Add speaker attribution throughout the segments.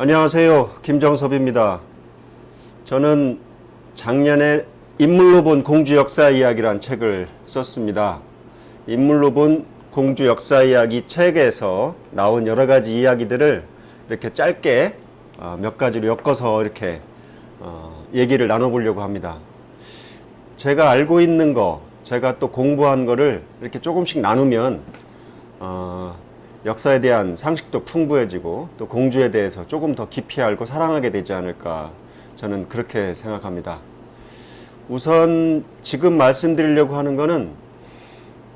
Speaker 1: 안녕하세요. 김정섭입니다. 저는 작년에 인물로 본 공주 역사 이야기란 책을 썼습니다. 인물로 본 공주 역사 이야기 책에서 나온 여러 가지 이야기들을 이렇게 짧게 어, 몇 가지로 엮어서 이렇게 어, 얘기를 나눠보려고 합니다. 제가 알고 있는 거, 제가 또 공부한 거를 이렇게 조금씩 나누면 어, 역사에 대한 상식도 풍부해지고 또 공주에 대해서 조금 더 깊이 알고 사랑하게 되지 않을까 저는 그렇게 생각합니다. 우선 지금 말씀드리려고 하는 거는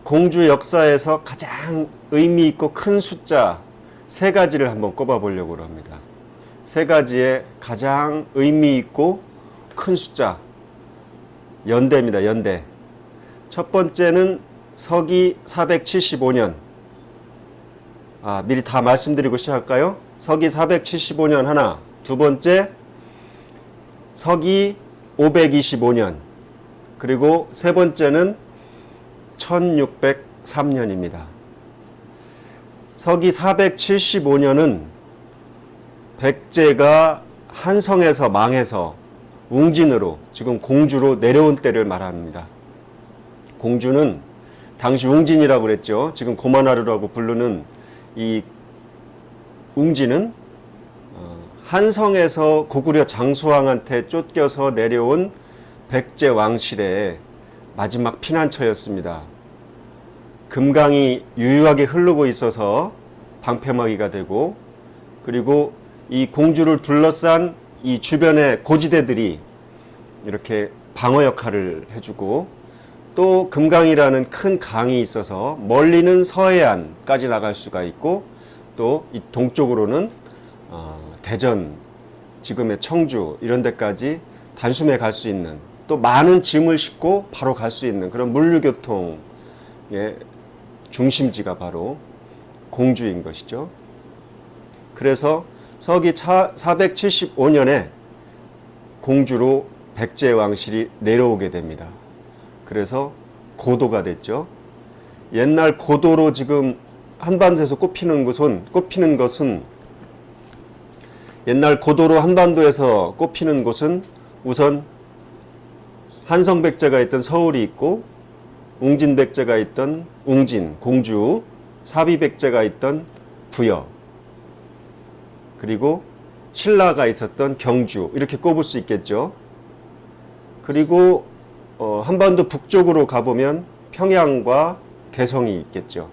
Speaker 1: 공주 역사에서 가장 의미 있고 큰 숫자 세 가지를 한번 꼽아 보려고 합니다. 세 가지의 가장 의미 있고 큰 숫자 연대입니다. 연대. 첫 번째는 서기 475년. 아, 미리 다 말씀드리고 시작할까요? 서기 475년 하나. 두 번째, 서기 525년. 그리고 세 번째는 1603년입니다. 서기 475년은 백제가 한성에서 망해서 웅진으로 지금 공주로 내려온 때를 말합니다. 공주는 당시 웅진이라고 그랬죠. 지금 고만하루라고 부르는 이 웅진은 어, 한성에서 고구려 장수왕한테 쫓겨서 내려온 백제 왕실의 마지막 피난처였습니다. 금강이 유유하게 흐르고 있어서 방패막이가 되고 그리고 이 공주를 둘러싼 이 주변의 고지대들이 이렇게 방어 역할을 해주고 또 금강이라는 큰 강이 있어서 멀리는 서해안까지 나갈 수가 있고 또이 동쪽으로는 어, 대전 지금의 청주 이런 데까지 단숨에 갈 수 있는 또 많은 짐을 싣고 바로 갈 수 있는 그런 물류교통의 중심지가 바로 공주인 것이죠. 그래서 서기 475년에 공주로 백제 왕실이 내려오게 됩니다. 그래서 고도가 됐죠. 옛날 고도로 지금 한반도에서 꼽히는 것은 꼽히는 것은 옛날 고도로 한반도에서 꼽히는 곳은 우선 한성백제가 있던 서울이 있고 웅진백제가 있던 웅진, 공주, 사비백제가 있던 부여, 그리고 신라가 있었던 경주 이렇게 꼽을 수 있겠죠. 그리고 어, 한반도 북쪽으로 가보면 평양과 개성이 있겠죠.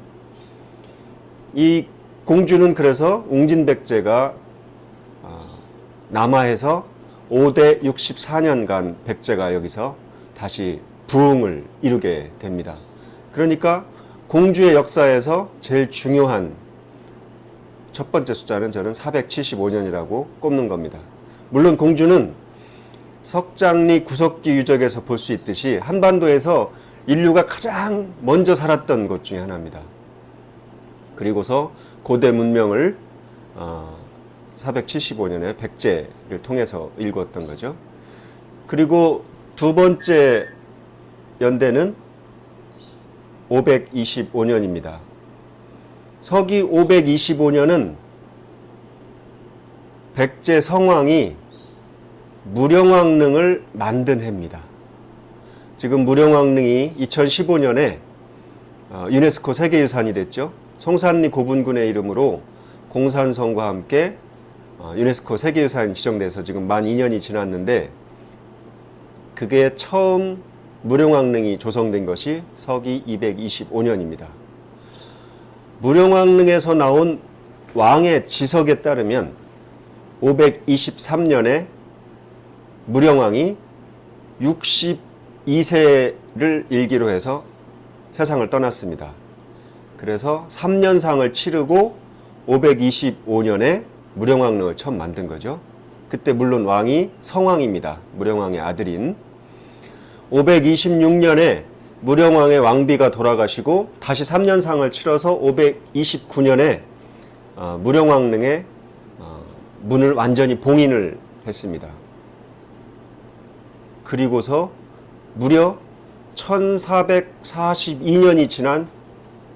Speaker 1: 이 공주는 그래서 웅진백제가 어, 남하에서 5대 64년간 백제가 여기서 다시 부흥을 이루게 됩니다. 그러니까 공주의 역사에서 제일 중요한 첫 번째 숫자는 저는 475년이라고 꼽는 겁니다. 물론 공주는 석장리 구석기 유적에서 볼 수 있듯이 한반도에서 인류가 가장 먼저 살았던 곳 중에 하나입니다. 그리고서 고대 문명을 어, 475년에 백제를 통해서 일구었던 거죠. 그리고 두 번째 연대는 525년입니다. 서기 525년은 백제 성왕이 무령왕릉을 만든 해입니다. 지금 무령왕릉이 2015년에 어, 유네스코 세계유산이 됐죠. 송산리 고분군의 이름으로 공산성과 함께 어, 유네스코 세계유산 지정돼서 지금 만 2년이 지났는데 그게 처음 무령왕릉이 조성된 것이 서기 225년입니다. 무령왕릉에서 나온 왕의 지석에 따르면 523년에 무령왕이 62세를 일기로 해서 세상을 떠났습니다. 그래서 3년상을 치르고 525년에 무령왕릉을 처음 만든 거죠. 그때 물론 왕이 성왕입니다. 무령왕의 아들인 526년에 무령왕의 왕비가 돌아가시고 다시 3년상을 치러서 529년에 어, 무령왕릉의 어, 문을 완전히 봉인을 했습니다. 그리고서 무려 1442년이 지난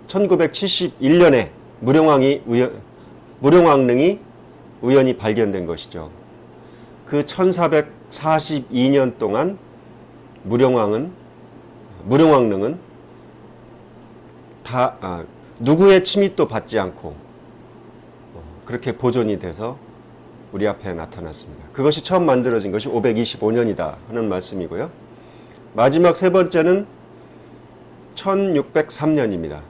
Speaker 1: 1971년에 무령왕이 무령왕릉이 우연히 발견된 것이죠. 그 1442년 동안 무령왕은 무령왕릉은 다 아, 누구의 침입도 받지 않고 어, 그렇게 보존이 돼서 우리 앞에 나타났습니다. 그것이 처음 만들어진 것이 525년이다 하는 말씀이고요. 마지막 세 번째는 1603년입니다.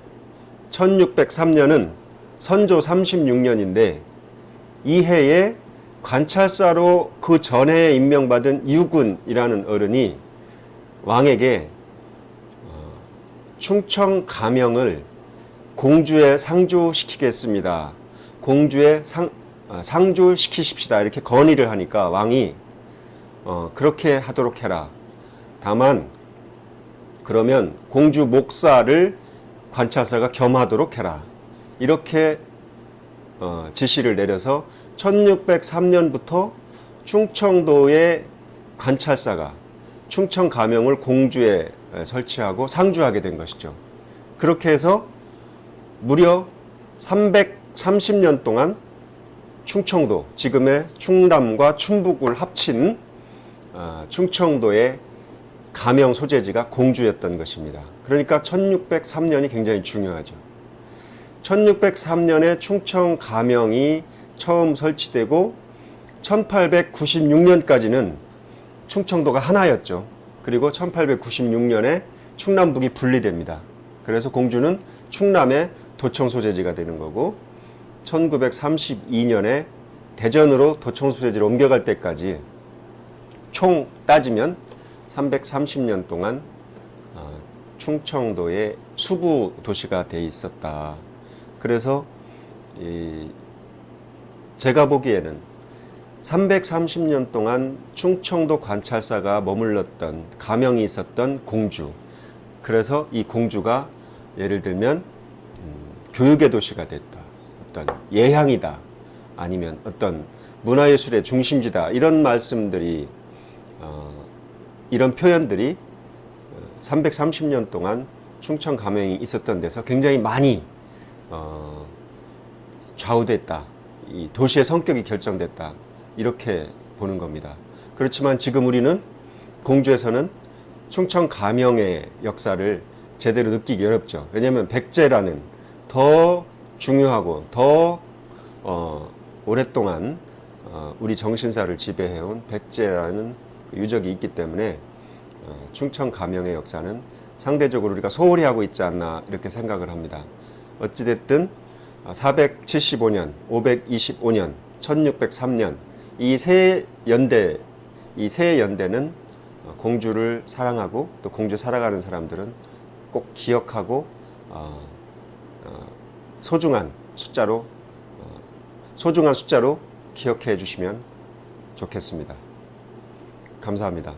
Speaker 1: 1603년은 선조 36년인데 이 해에 관찰사로 그 전해에 임명받은 유군이라는 어른이 왕에게 어, 충청 가명을 공주에 상주시키겠습니다. 공주에 상, 아, 상주시키십시다. 이렇게 건의를 하니까 왕이 어, 그렇게 하도록 해라. 다만 그러면 공주 목사를 관찰사가 겸하도록 해라. 이렇게 어, 지시를 내려서 1603년부터 충청도의 관찰사가 충청 가명을 공주에 에, 설치하고 상주하게 된 것이죠. 그렇게 해서 무려 330년 동안 충청도, 지금의 충남과 충북을 합친 아, 충청도의 가명 소재지가 공주였던 것입니다. 그러니까 1603년이 굉장히 중요하죠. 1603년에 충청 가명이 처음 설치되고 1896년까지는 충청도가 하나였죠. 그리고 1896년에 충남북이 분리됩니다. 그래서 공주는 충남의 도청 소재지가 되는 거고 1932년에 대전으로 도청 소재지로 옮겨갈 때까지 총 따지면 330년 동안 어, 충청도의 수부 도시가 돼 있었다. 그래서 이 제가 보기에는 330년 동안 충청도 관찰사가 머물렀던 가명이 있었던 공주. 그래서 이 공주가 예를 들면 음, 교육의 도시가 됐다. 어떤 예향이다. 아니면 어떤 문화예술의 중심지다. 이런 말씀들이 어, 이런 표현들이 330년 동안 충청 가명이 있었던 데서 굉장히 많이 어, 좌우됐다. 이 도시의 성격이 결정됐다. 이렇게 보는 겁니다. 그렇지만 지금 우리는 공주에서는 충청 가명의 역사를 제대로 느끼기 어렵죠. 왜냐하면 백제라는 더 중요하고 더 어, 오랫동안 어, 우리 정신사를 지배해온 백제라는 그 유적이 있기 때문에 어, 충청 가명의 역사는 상대적으로 우리가 소홀히 하고 있지 않나 이렇게 생각을 합니다. 어찌됐든 475년, 525년, 1603년 이 세 연대 이 세 연대는 어, 공주를 사랑하고 또 공주 살아가는 사람들은 꼭 기억하고 어, 어, 소중한 숫자로 어, 소중한 숫자로 기억해 주시면 좋겠습니다. 감사합니다.